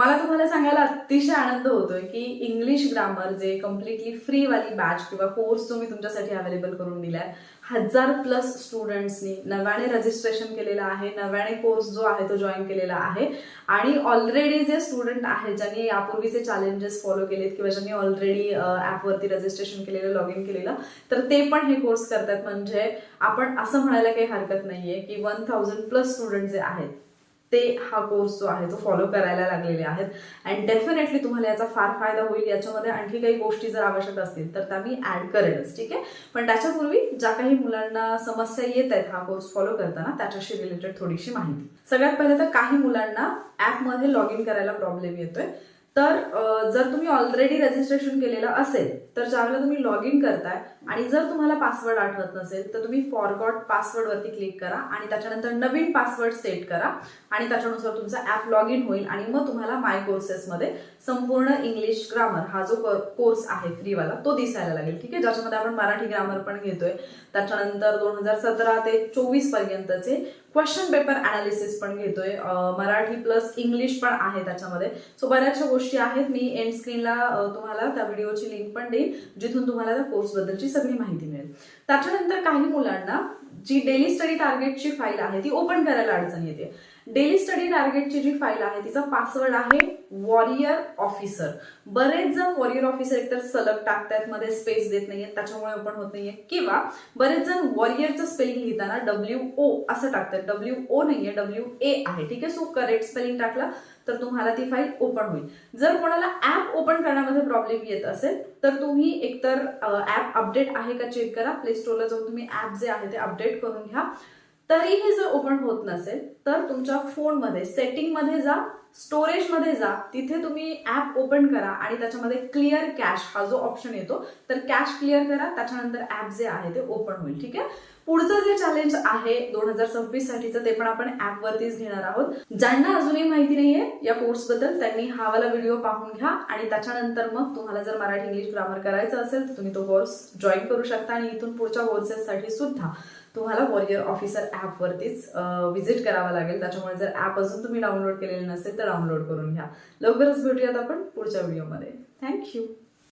मला तुम्हाला सांगायला अतिशय आनंद होतोय की इंग्लिश ग्रामर जे कम्प्लिटली फ्री वाली बॅच किंवा कोर्स जो मी तुमच्यासाठी अवेलेबल करून दिलाय हजार प्लस स्टुडंट्सनी नव्याने रजिस्ट्रेशन केलेलं आहे नव्याने कोर्स जो आहे तो जॉईन केलेला आहे. आणि ऑलरेडी जे स्टुडंट आहेत ज्यांनी यापूर्वीचे चॅलेंजेस फॉलो केलेत किंवा ज्यांनी ऑलरेडी ॲपवरती रजिस्ट्रेशन केलेलं लॉग इन केलेलं तर ते पण हे कोर्स करतात. म्हणजे आपण असं म्हणायला काही हरकत नाहीये की वन थाउजंड प्लस स्टुडंट जे आहेत ते हा कोर्स जो आहे तो फॉलो करायला लागलेले आहेत. अँड डेफिनेटली तुम्हाला याचा फार फायदा होईल. याच्यामध्ये आणखी काही गोष्टी जर आवश्यक असतील तर त्या मी ऍड करेनच ठीक आहे? पण त्याच्यापूर्वी ज्या काही मुलांना समस्या येत आहेत हा कोर्स फॉलो करताना त्याच्याशी रिलेटेड थोडीशी माहिती. सगळ्यात पहिले तर काही मुलांना ऍपमध्ये लॉग इन करायला प्रॉब्लेम येतोय. तर जर तुम्ही ऑलरेडी रजिस्ट्रेशन केलेलं असेल तर ज्यावेळेला तुम्ही लॉग इन करताय आणि जर तुम्हाला पासवर्ड आठवत नसेल तर तुम्ही फॉरगॉट पासवर्ड वरती क्लिक करा आणि त्याच्यानंतर नवीन पासवर्ड सेट करा आणि त्याच्यानुसार तुमचा ऍप लॉग इन होईल आणि मग तुम्हाला माय कोर्सेसमध्ये संपूर्ण इंग्लिश ग्रामर हा जो कोर्स आहे फ्रीवाला तो दिसायला लागेल. ठीक आहे? ज्याच्यामध्ये आपण मराठी ग्रामर पण घेतोय. त्याच्यानंतर दोन हजार सतरा ते चोवीस पर्यंतचे क्वेश्चन पेपर अनालिसिस पण घेतोय. मराठी प्लस इंग्लिश पण आहे त्याच्यामध्ये. सो बऱ्याचशा गोष्टी आहेत. मी एंड स्क्रीनला तुम्हाला त्या व्हिडिओची लिंक पण देईन जिथून तुम्हाला त्या कोर्स बद्दलची सगळी माहिती मिळेल. त्याच्यानंतर काही मुलांना जी डेली स्टडी टार्गेटची फाईल आहे ती ओपन करायला अडचण येते. डेली स्टडी टार्गेटची जी फाईल आहे तिचा पासवर्ड आहे वॉरियर ऑफिसर. बरेच जण वॉरियर ऑफिसर एकतर सलग टाकतायत मध्ये स्पेस देत नाहीये त्याच्यामुळे ओपन होत नाहीये किंवा बरेच जण वॉरियरचं स्पेलिंग लिहिताना डब्ल्यू ओ असं टाकतात. डब्ल्यू ओ नाहीये डब्ल्यू ए आहे. ठीक आहे? सो करेक्ट स्पेलिंग टाकला तर तुम्हाला ती फाईल ओपन होईल. जर कोणाला ऍप ओपन करण्यामध्ये प्रॉब्लेम येत असेल तर तुम्ही एकतर ऍप अपडेट आहे का चेक करा. प्ले स्टोरला जाऊन तुम्ही ऍप जे आहे ते अपडेट करून घ्या. तरीही जर ओपन होत नसेल तर तुमच्या फोनमध्ये सेटिंगमध्ये जा. स्टोरेजमध्ये जा तिथे तुम्ही ऍप ओपन करा आणि त्याच्यामध्ये क्लिअर कॅश हा जो ऑप्शन येतो तर कॅश क्लिअर करा त्याच्यानंतर ऍप जे आहे ते ओपन होईल ठीक आहे? पुढचं जे चॅलेंज आहे दोन हजार सव्वीस साठीचं ते पण आपण ॲपवरतीच घेणार आहोत. ज्यांना अजूनही माहिती नाहीये या कोर्सबद्दल त्यांनी हा वाला व्हिडिओ पाहून घ्या आणि त्याच्यानंतर मग तुम्हाला जर मराठी इंग्लिश ग्रामर करायचं असेल तर तुम्ही तो कोर्स जॉईन करू शकता आणि इथून पुढच्या कोर्सेससाठी सुद्धा तुम्हाला वॉरियर ऑफिसर ॲपवरतीच व्हिजिट करावं लागेल. त्याच्यामुळे जर ऍप अजून तुम्ही डाउनलोड केलेलं नसेल तर डाउनलोड करून घ्या. लवकरच भेटूयात आपण पुढच्या व्हिडिओमध्ये थँक्यू